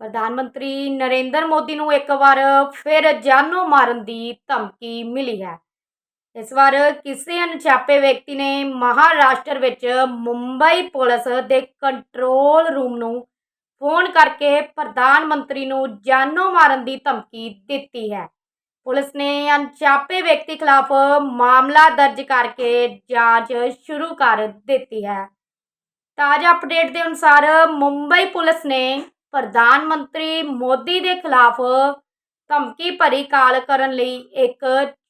ਪ੍ਰਧਾਨ ਮੰਤਰੀ ਨਰਿੰਦਰ ਮੋਦੀ ਨੂੰ ਇੱਕ ਵਾਰ ਫਿਰ ਜਾਨੋਂ ਮਾਰਨ ਦੀ ਧਮਕੀ ਮਿਲੀ ਹੈ। ਇਸ ਵਾਰ ਕਿਸੇ ਅਣਛਾਪੇ ਵਿਅਕਤੀ ਨੇ ਮਹਾਰਾਸ਼ਟਰ ਵਿੱਚ ਮੁੰਬਈ ਪੁਲਿਸ ਦੇ ਕੰਟਰੋਲ ਰੂਮ ਨੂੰ ਫੋਨ ਕਰਕੇ ਪ੍ਰਧਾਨ ਮੰਤਰੀ ਨੂੰ ਜਾਨੋਂ ਮਾਰਨ ਦੀ ਧਮਕੀ ਦਿੱਤੀ ਹੈ। ਪੁਲਿਸ ਨੇ ਅਣਛਾਪੇ ਵਿਅਕਤੀ ਖਿਲਾਫ ਮਾਮਲਾ ਦਰਜ ਕਰਕੇ ਜਾਂਚ ਸ਼ੁਰੂ ਕਰ ਦਿੱਤੀ ਹੈ। ਤਾਜ਼ਾ ਅਪਡੇਟ ਦੇ ਅਨੁਸਾਰ ਮੁੰਬਈ ਪੁਲਿਸ ਨੇ ਪ੍ਰਧਾਨ ਮੰਤਰੀ ਮੋਦੀ ਦੇ ਖਿਲਾਫ ਧਮਕੀ ਭਰੀ ਕਾਲ ਕਰਨ ਲਈ ਇੱਕ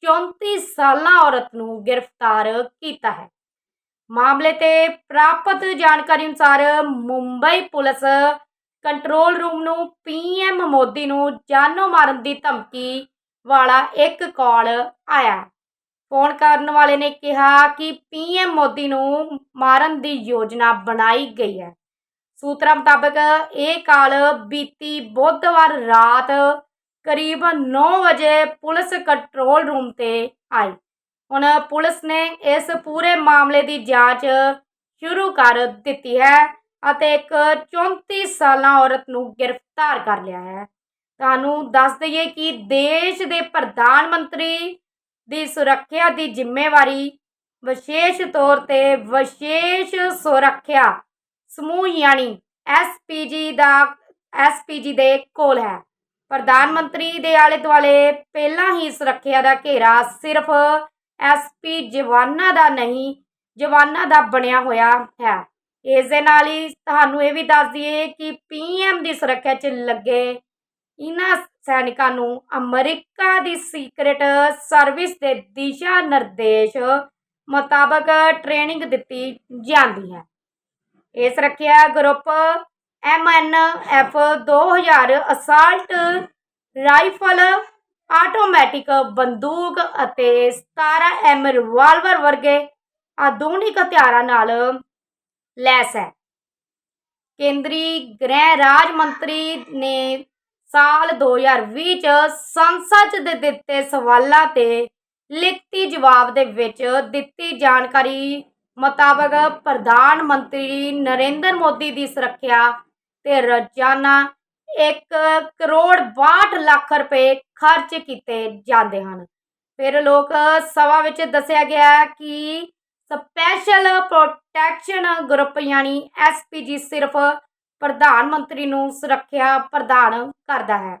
34 ਸਾਲਾ ਔਰਤ ਨੂੰ ਗ੍ਰਿਫਤਾਰ ਕੀਤਾ ਹੈ। ਮਾਮਲੇ ਤੇ ਪ੍ਰਾਪਤ ਜਾਣਕਾਰੀ ਅਨੁਸਾਰ ਮੁੰਬਈ ਪੁਲਿਸ ਕੰਟਰੋਲ ਰੂਮ ਨੂੰ ਪੀਐਮ ਮੋਦੀ ਨੂੰ ਜਾਨੋਂ ਮਾਰਨ ਦੀ ਧਮਕੀ ਵਾਲਾ ਇੱਕ ਕਾਲ ਆਇਆ। ਫੋਨ ਕਰਨ ਵਾਲੇ ਨੇ ਕਿਹਾ ਕਿ ਪੀਐਮ ਮੋਦੀ ਨੂੰ ਮਾਰਨ ਦੀ ਯੋਜਨਾ ਬਣਾਈ ਗਈ ਹੈ। ਸੂਤਰਾਂ ਮੁਤਾਬਕ ਇਹ ਕਾਲ ਬੀਤੀ ਬੁੱਧਵਾਰ ਰਾਤ ਕਰੀਬ 9 ਵਜੇ ਪੁਲਿਸ ਕੰਟਰੋਲ ਰੂਮ ਤੇ ਆਈ। ਹੁਣ ਪੁਲਿਸ ਨੇ ਇਸ ਪੂਰੇ ਮਾਮਲੇ ਦੀ ਜਾਂਚ ਸ਼ੁਰੂ ਕਰ ਦਿੱਤੀ ਹੈ ਅਤੇ ਇੱਕ 34 ਸਾਲਾਂ ਔਰਤ ਨੂੰ ਗ੍ਰਿਫਤਾਰ ਕਰ ਲਿਆ ਹੈ। ਤੁਹਾਨੂੰ ਦੱਸ ਦਈਏ ਕਿ ਦੇਸ਼ ਦੇ ਪ੍ਰਧਾਨ ਮੰਤਰੀ ਦੀ ਸੁਰੱਖਿਆ ਦੀ ਜ਼ਿੰਮੇਵਾਰੀ ਵਿਸ਼ੇਸ਼ ਤੌਰ ਤੇ ਵਿਸ਼ੇਸ਼ ਸੁਰੱਖਿਆ ਸਮੂਹ ਯਾਨੀ ਐਸਪੀਜੀ ਦਾ ਐਸਪੀਜੀ ਦੇ ਕੋਲ ਹੈ। ਪ੍ਰਧਾਨ ਮੰਤਰੀ ਦੇ ਆਲੇ ਦੁਆਲੇ ਪਹਿਲਾਂ ਹੀ ਸੁਰੱਖਿਆ ਦਾ ਘੇਰਾ ਸਿਰਫ ਐਸਪੀ ਜਵਾਨਾਂ ਦਾ ਨਹੀਂ, ਜਵਾਨਾਂ ਦਾ ਬਣਿਆ ਹੋਇਆ ਹੈ। ਇਸ ਦੇ ਨਾਲ ਹੀ ਤੁਹਾਨੂੰ ਇਹ ਵੀ ਦੱਸ ਦਈਏ ਕਿ ਪੀਐਮ ਦੀ ਸੁਰੱਖਿਆ 'ਚ ਲੱਗੇ ਇਹਨਾਂ ਸੈਨਿਕਾਂ ਨੂੰ ਅਮਰੀਕਾ ਦੀ ਸੀਕ੍ਰੇਟ ਸਰਵਿਸ ਦੇ ਦਿਸ਼ਾ ਨਿਰਦੇਸ਼ ਮੁਤਾਬਕ ਟ੍ਰੇਨਿੰਗ ਦਿੱਤੀ ਜਾਂਦੀ ਹੈ। ਇਹ ਸੁਰੱਖਿਆ group MNF 2000 assault rifle automatic ਬੰਦੂਕ ਅਤੇ 17 ਐਮ ਰਿਵਾਲਵਰ ਵਰਗੇ ਆਧੁਨਿਕ ਹਥਿਆਰਾਂ ਨਾਲ ਲੈਸ ਹੈ। ਕੇਂਦਰੀ ਗ੍ਰਹਿ ਰਾਜ ਮੰਤਰੀ ਨੇ ਸਾਲ 2020 ਚ ਸੰਸਦ 'ਚ ਦੇ ਦਿੱਤੇ ਸਵਾਲਾਂ ਤੇ ਲਿਖਤੀ ਜਵਾਬ ਦੇ ਵਿੱਚ ਦਿੱਤੀ ਜਾਣਕਾਰੀ ਮੁਤਾਬਕ ਪ੍ਰਧਾਨ ਮੰਤਰੀ ਨਰਿੰਦਰ ਮੋਦੀ ਦੀ ਸੁਰੱਖਿਆ ਤੇ ਰੋਜ਼ਾਨਾ 1 ਕਰੋੜ 62 ਲੱਖ ਰੁਪਏ ਖਰਚ ਕੀਤੇ ਜਾਂਦੇ ਹਨ। ਫਿਰ ਲੋਕ ਸਭਾ ਵਿੱਚ ਦੱਸਿਆ ਗਿਆ ਕਿ ਸਪੈਸ਼ਲ ਪ੍ਰੋਟੈਕਸ਼ਨ ਗਰੁੱਪ ਯਾਨੀ ਐਸਪੀਜੀ ਸਿਰਫ ਪ੍ਰਧਾਨ ਮੰਤਰੀ ਨੂੰ ਸੁਰੱਖਿਆ ਪ੍ਰਦਾਨ ਕਰਦਾ ਹੈ।